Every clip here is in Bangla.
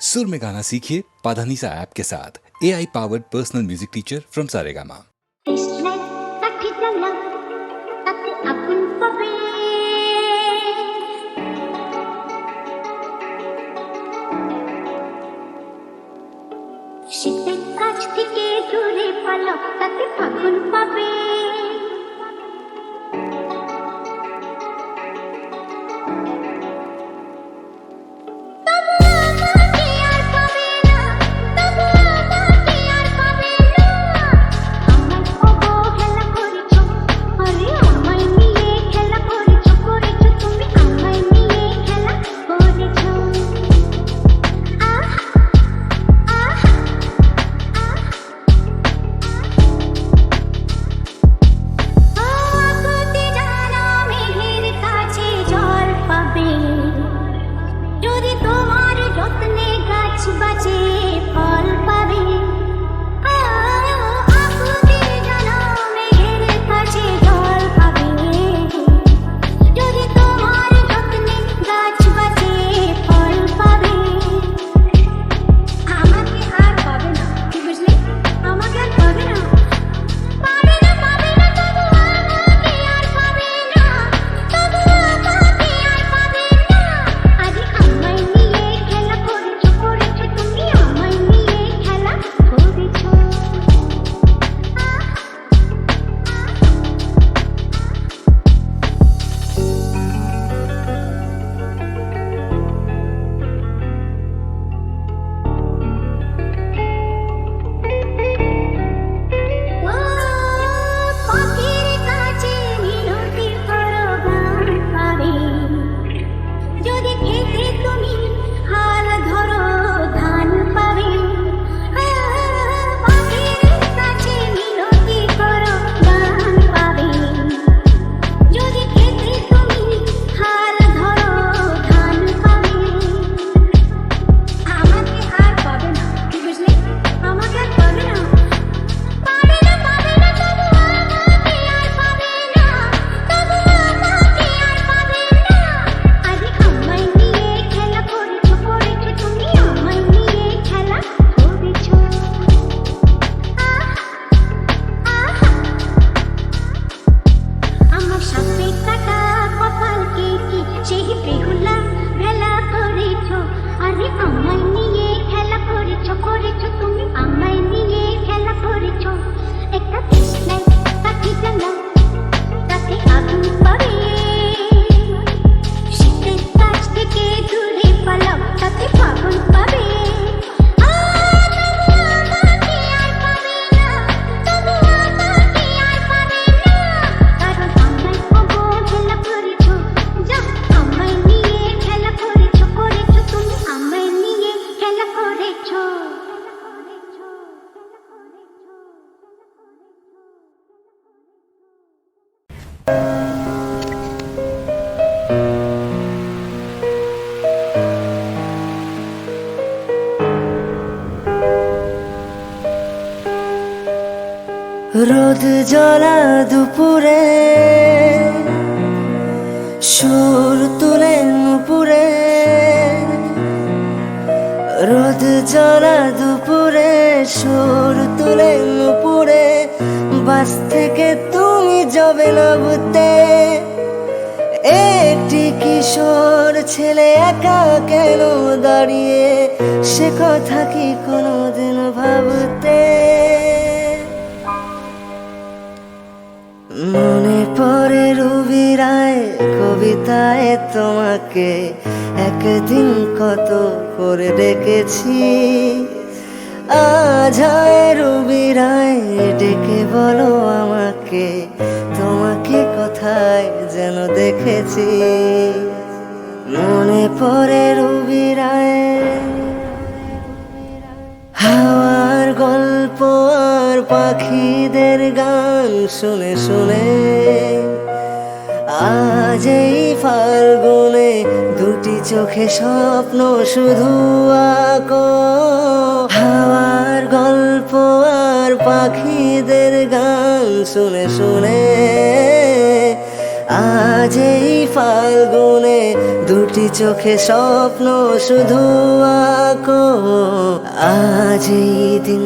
सुर में गाना सीखिए पाधानीसा ऐप के साथ A I powered personal music teacher from Saregama কৃষ্ণের কাঠি জ্বালা তাতে আগুন পাবে শীতের কাছ থেকে দূরে পালো তাতে ফাগুন পাবে দুপুরে সুর তুলে নুপুরে, রোদ জ্বলা দুপুরে, সুর তুলে নুপুরে, বাস থেকে তুমি যাবে না বুঝতে। একটি কিশোর ছেলে একা কেন দাঁড়িয়ে? সে কথা কি কোনোদিন ভাবতে মনে পড়ে রবি রায় কবিতায় তোমাকে। একদিন কত করে ডেকেছি। আজ হয় রবি রায় ডেকে বলো আমাকে, তোমাকে কোথায় যেন দেখেছি। মনে পড়ে রবি রায় হাওয়ার গল্প আর পাখিদের গান। গান শুনে শুনে আজ এই ফাল্গুনে দুটি চোখে স্বপ্ন শুধু আক। হাওয়ার গল্প আর পাখিদের গান শুনে শুনে আজ এই ফাল্গুনে দুটি চোখে স্বপ্ন শুধু আক। আজ এই দিন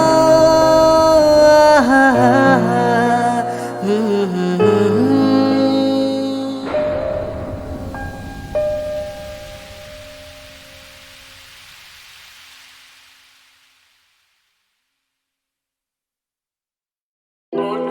Lord.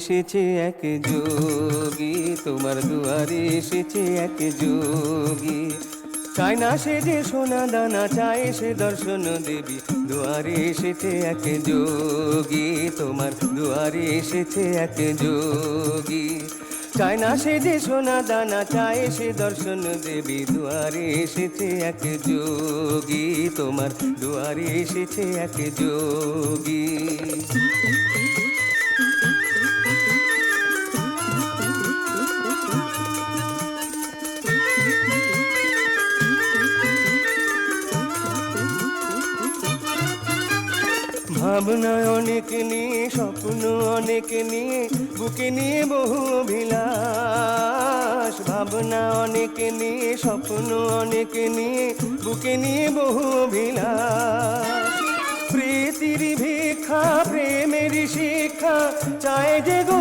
এসেছে এক যোগী, তোমার দুয়ারে এসেছে এক যোগী। চায় না সে যে সোনা দানা, চায় সে দর্শন দেবী। দুয়ারে এসেছে এক যোগী, তোমার দুয়ারে এসেছে এক যোগী। চায় না সে যে সোনা দানা, চায় সে দর্শন দেবী। দুয়ারে এসেছে এক যোগী, তোমার দুয়ারে এসেছে এক যোগী। ভাবনা অনেক নিয়ে স্বপ্ন অনেক নিয়ে বুকে নিয়ে বহু অভিলাষ। ভাবনা অনেক নিয়ে স্বপ্ন অনেক নিয়ে বুকে নিয়ে বহু অভিলাষ। প্রীতির ভিক্ষা, প্রেমের শিক্ষা, চায় যে গো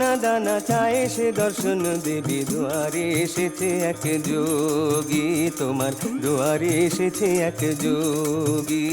সোনা দানা চায় সে দর্শন দেবী দুয়ারে এসেছে এক যোগী, তোমার দুয়ারে এসেছে এক যোগী।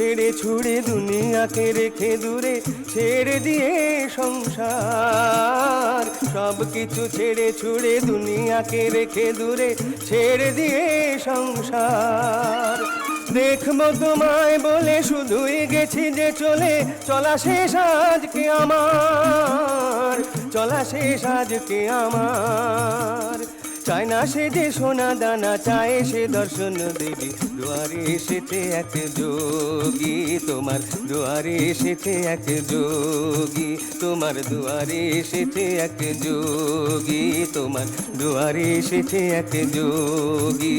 ছেড়ে ছুড়ে দুনিয়াকে রেখে দূরে ছেড়ে দিয়ে সংসার। সব কিছু ছেড়ে ছুড়ে দুনিয়াকে রেখে দূরে ছেড়ে দিয়ে সংসার। দেখব তোমায় বলে শুধুই গেছি যে চলে, চলা শেষ আজকে আমার, চলা শেষ আজকে আমার। চায় না সে যে সোনা দানা, চায় সে দর্শন দেবী। দুয়ারে এসেছে এক যোগী তোমার, দুয়ারে এসেছে এক যোগী তোমার, দুয়ারে এসেছে এক যোগী তোমার, দুয়ারে এসেছে এক যোগী।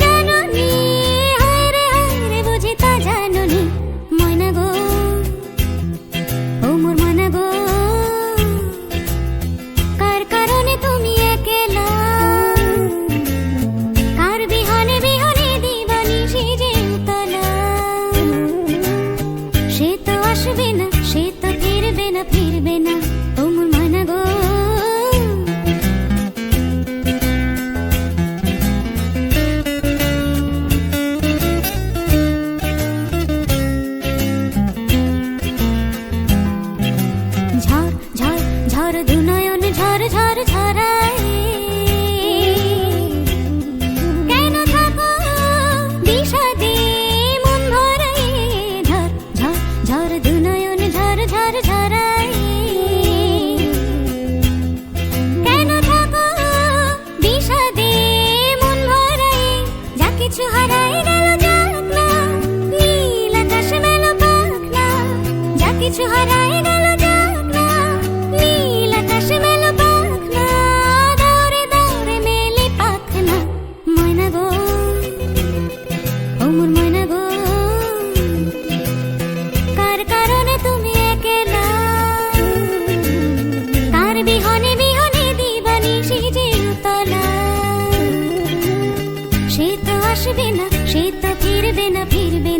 फिर भी न फिर भी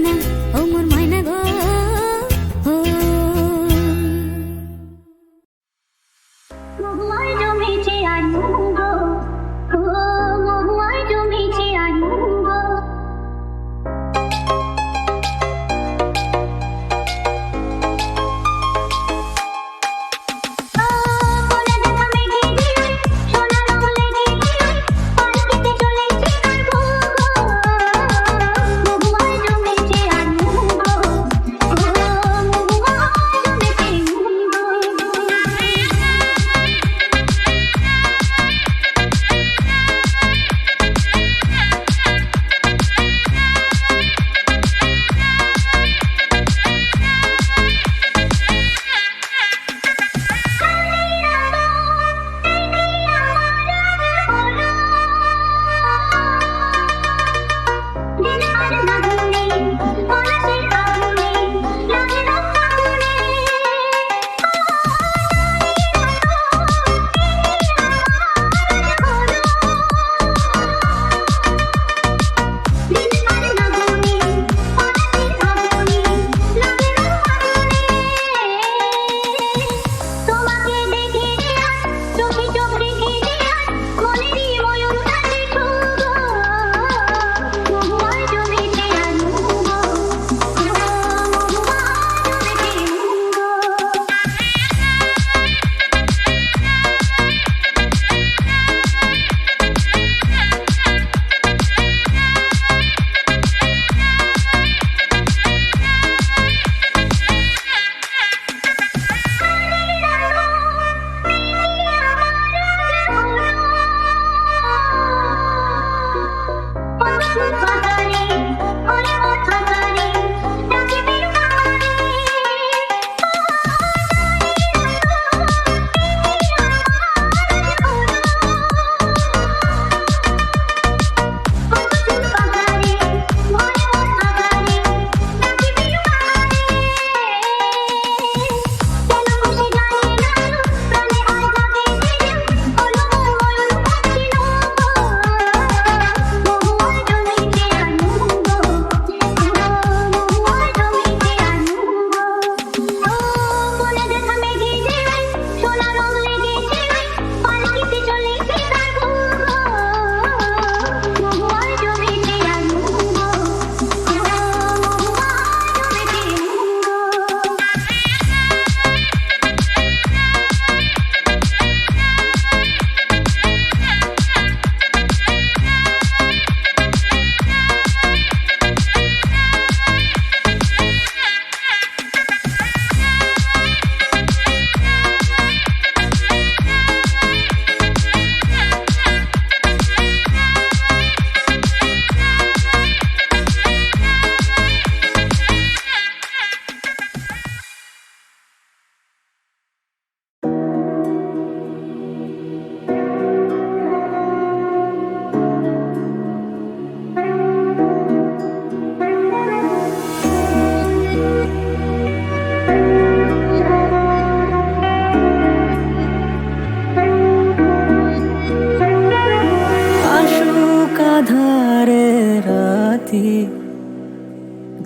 রাতি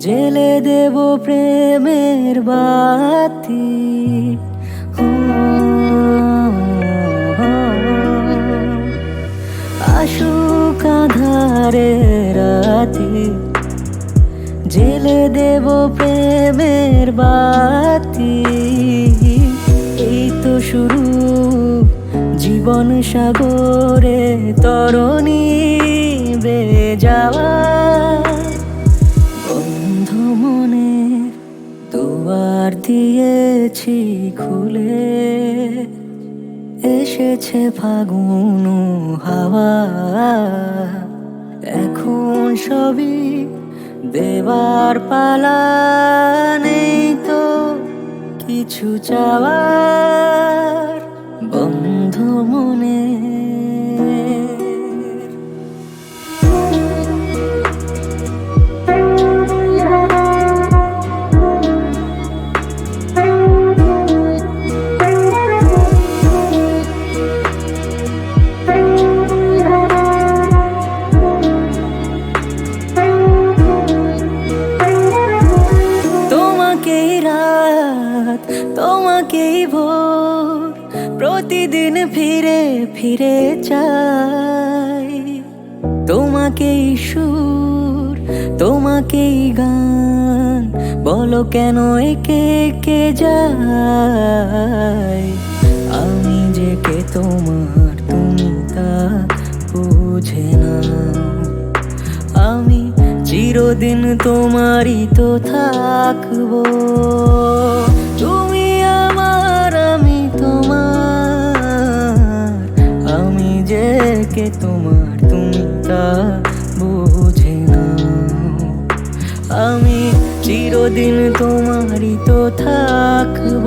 জেলে দেব প্রেমের বাতি। আশুক আধারে রাতি, জেলে দেব প্রেমের বাতি। এই তো শুরু, জীবন সাগরে তরণী বে যাওয়া দিয়েছি খুলে। এসেছে ফাগুন হাওয়া। এখন সবই দেবার পালা। নেই তো কিছু চাওয়ার। বন্ধ মনে ফিরে চাই। তোমাকেই সুর, তোমাকেই গান, বলো কেন একে কে যাই? আমি যে কে তোমার তুমি তা বুঝে না আমি চিরদিন তোমারই তো থাকব। থাকে তোমার তুমি তা বোঝে না আমি চিরদিন তোমারই তো থাকব।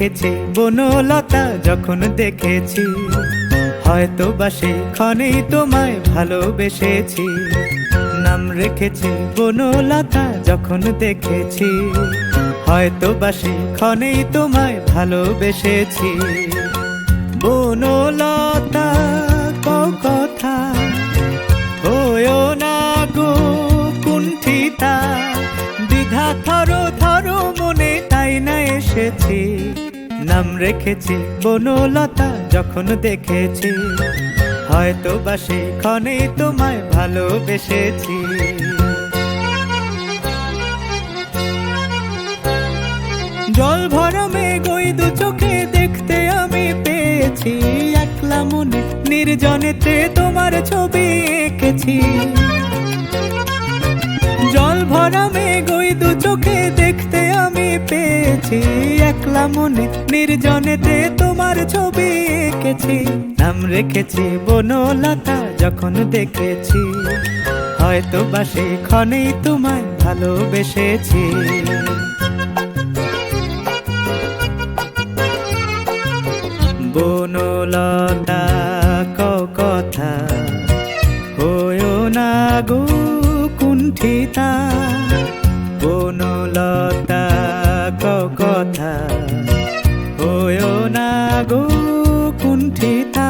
দেখেছি, বনলতা যখন দেখেছি, হয়তো বা ক্ষণেই তোমায় ভালোবেসেছি। নাম রেখেছি, বনলতা যখন দেখেছি, হয়তো বা ক্ষণেই তোমায় ভালোবেসেছি। বনলতা কথা হয় না গো কুণ্ঠিতা বিধা থর মনে তাই না এসেছি। নাম রেখেছি, বনলতা যখন দেখেছি হয়তো বা ক্ষণে তোমায় ভালোবেসেছি। জল ভরা মেঘ দু চোখে দেখতে আমি পেয়েছি, একলা মনে নির্জনেতে তোমার ছবি এঁকেছি। জল ভরা মেঘ ওই দু চোখে দেখতে পেয়েছি, একলা মনে নির্জনেতে তোমার ছবি এঁকেছি। নাম রেখেছি বনলতা, যখন দেখেছি হয়তো বা ক্ষণেই তোমায় ভালোবেসেছি। কুণ্ঠিতা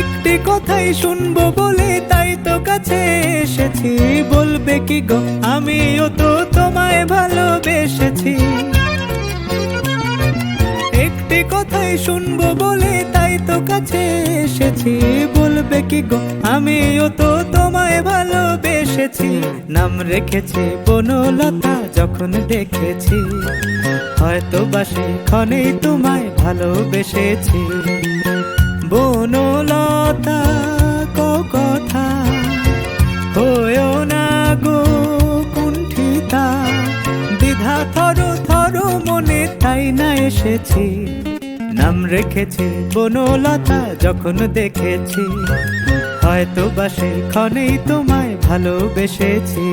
একটি কথাই শুনব বলে তাই তো কাছে এসেছি। বলবে কি গো, আমিও তো তোমায় ভালোবেসেছি। একটি কথাই শুনব বলে তাই তো কাছে এসেছি। বলবে কি গো? আমিও তো তোমায় ভালোবেসেছি। নাম রেখেছি বনলতা, যখন দেখেছি। হয়তো বা ক্ষণেই তোমায় ভালোবেসেছি। বনলতা, ক কথা, হয়েও না গো কুণ্ঠিতা। দ্বিধা থর থর মনে তাই না এসেছি। নাম রেখেছি বনলতা যখন দেখেছি হয়তো বা ক্ষণেই তোমায় ভালোবেসেছি।